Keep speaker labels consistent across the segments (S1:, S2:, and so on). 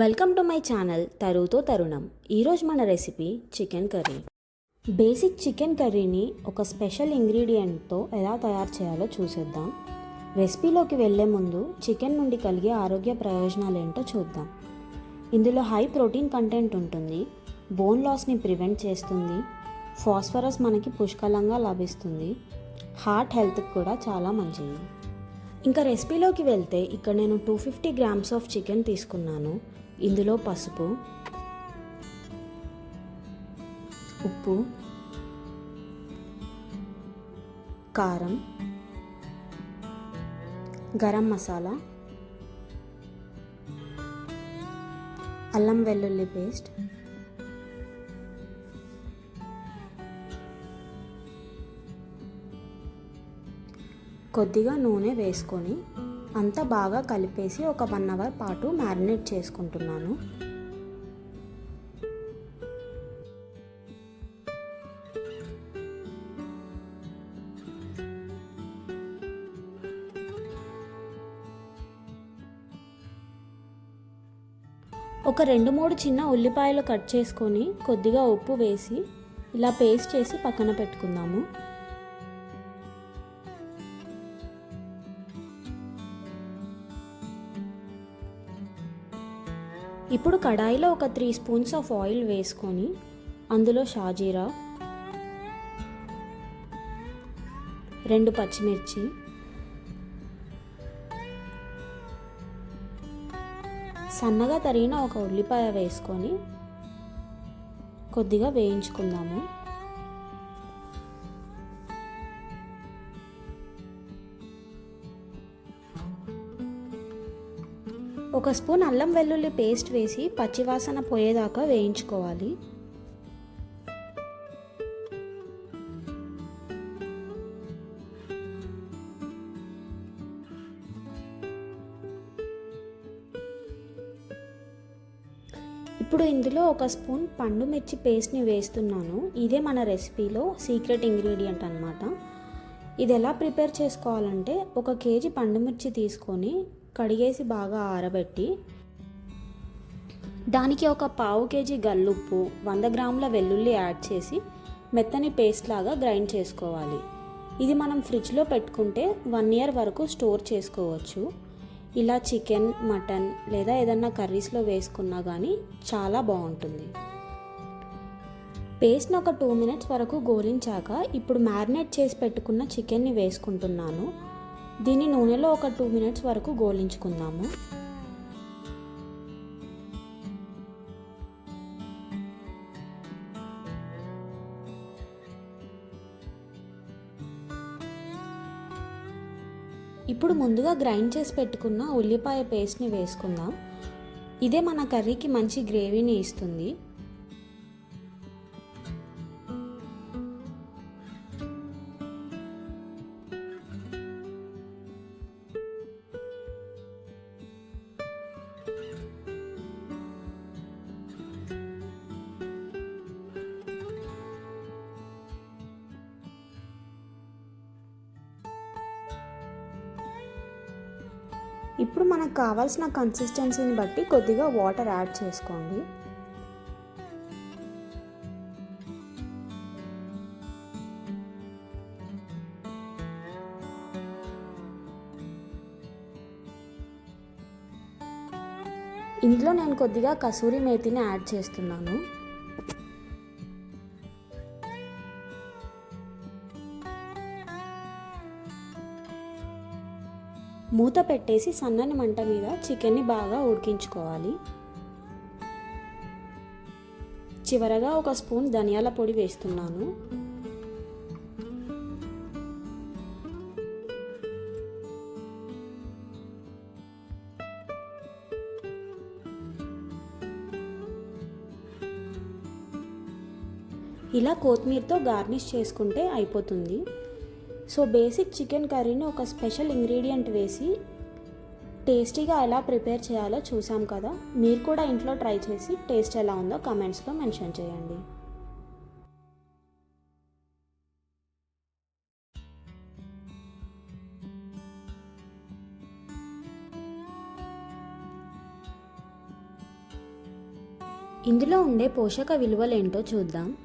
S1: Welcome to my channel తరువుతో తరుణం. ఈరోజు మన recipe chicken curry. Basic chicken కర్రీని ఒక స్పెషల్ ఇంగ్రీడియంట్తో ఎలా తయారు చేయాలో చూసేద్దాం. రెసిపీలోకి వెళ్ళే ముందు చికెన్ నుండి కలిగే ఆరోగ్య ప్రయోజనాలు ఏంటో చూద్దాం. ఇందులో హై ప్రోటీన్ కంటెంట్ ఉంటుంది. బోన్ లాస్ని ప్రివెంట్ చేస్తుంది. ఫాస్ఫరస్ మనకి పుష్కలంగా లభిస్తుంది. హార్ట్ హెల్త్కి కూడా చాలా మంచిది. ఇంకా రెసిపీలోకి వెళ్తే ఇక్కడ నేను two fifty grams of chicken తీసుకున్నాను. ఇందులో పసుపు ఉప్పు కారం గరం మసాలా అల్లం వెల్లుల్లి పేస్ట్ కొద్దిగా నూనె వేసుకొని అంతా బాగా కలిపేసి ఒక వన్ అవర్ పాటు మ్యారినేట్ చేసుకుంటున్నాను. ఒక రెండు మూడు చిన్న ఉల్లిపాయలు కట్ చేసుకొని కొద్దిగా ఉప్పు వేసి ఇలా పేస్ట్ చేసి పక్కన పెట్టుకుందాము. ఇప్పుడు కడాయిలో ఒక త్రీ స్పూన్స్ ఆఫ్ ఆయిల్ వేసుకొని అందులో షాజీరా రెండు పచ్చిమిర్చి సన్నగా తరిగిన ఒక ఉల్లిపాయ వేసుకొని కొద్దిగా వేయించుకుందాము. ఒక స్పూన్ అల్లం వెల్లుల్లి పేస్ట్ వేసి పచ్చివాసన పోయేదాకా వేయించుకోవాలి. ఇప్పుడు ఇందులో ఒక స్పూన్ పండు మిర్చి పేస్ట్ని వేస్తున్నాను. ఇదే మన రెసిపీలో సీక్రెట్ ఇంగ్రీడియంట్ అనమాట ఇది ఎలా ప్రిపేర్ చేసుకోవాలంటే ఒక కేజీ పండు మిర్చి తీసుకొని కడిగేసి బాగా ఆరబెట్టి దానికి ఒక పావు కేజీ గల్లుప్పు వంద గ్రాముల వెల్లుల్లి యాడ్ చేసి మెత్తని పేస్ట్ లాగా గ్రైండ్ చేసుకోవాలి. ఇది మనం ఫ్రిడ్జ్లో పెట్టుకుంటే వన్ ఇయర్ వరకు స్టోర్ చేసుకోవచ్చు. ఇలా చికెన్ మటన్ లేదా ఏదన్నా కర్రీస్లో వేసుకున్నా కానీ చాలా బాగుంటుంది. పేస్ట్ని ఒక టూ మినిట్స్ వరకు గోలించాక ఇప్పుడు మ్యారినేట్ చేసి పెట్టుకున్న చికెన్ని వేసుకుంటున్నాను. దీన్ని నూనెలో ఒక టూ మినిట్స్ వరకు గోలించుకుందాము. ఇప్పుడు ముందుగా గ్రైండ్ చేసి పెట్టుకున్న ఉల్లిపాయ పేస్ట్ని వేసుకుందాం. ఇదే మన కర్రీకి మంచి గ్రేవీని ఇస్తుంది. ఇప్పుడు మనకు కావాల్సిన కన్సిస్టెన్సీని బట్టి కొద్దిగా వాటర్ యాడ్ చేసుకోండి. ఇందులో నేను కొద్దిగా కసూరి మేతిని యాడ్ చేస్తున్నాను. మూత పెట్టేసి సన్నని మంట మీద చికెన్ని బాగా ఉడికించుకోవాలి. చివరగా ఒక స్పూన్ ధనియాల పొడి వేస్తున్నాను. ఇలా కొత్తిమీరతో గార్నిష్ చేసుకుంటే అయిపోతుంది. సో బేసిక్ చికెన్ కర్రీని ఒక స్పెషల్ ఇంగ్రీడియంట్ వేసి టేస్టీగా ఎలా ప్రిపేర్ చేయాలో చూసాం కదా. మీరు కూడా ఇంట్లో ట్రై చేసి టేస్ట్ ఎలా ఉందో కమెంట్స్లో మెన్షన్ చేయండి. ఇందులో ఉండే పోషక విలువలేంటో చూద్దాం.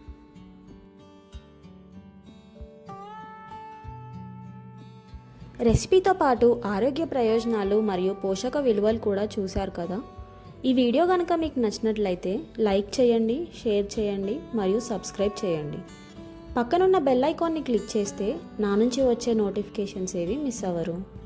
S1: రెసిపీతో పాటు ఆరోగ్య ప్రయోజనాలు మరియు పోషక విలువలు కూడా చూశారు కదా? ఈ వీడియో కనుక మీకు నచ్చినట్లయితే లైక్ చేయండి షేర్ చేయండి మరియు సబ్స్క్రైబ్ చేయండి. పక్కనున్న బెల్ ఐకాన్ని క్లిక్ చేస్తే నా నుంచి వచ్చే నోటిఫికేషన్స్ ఏవి మిస్ అవ్వరు.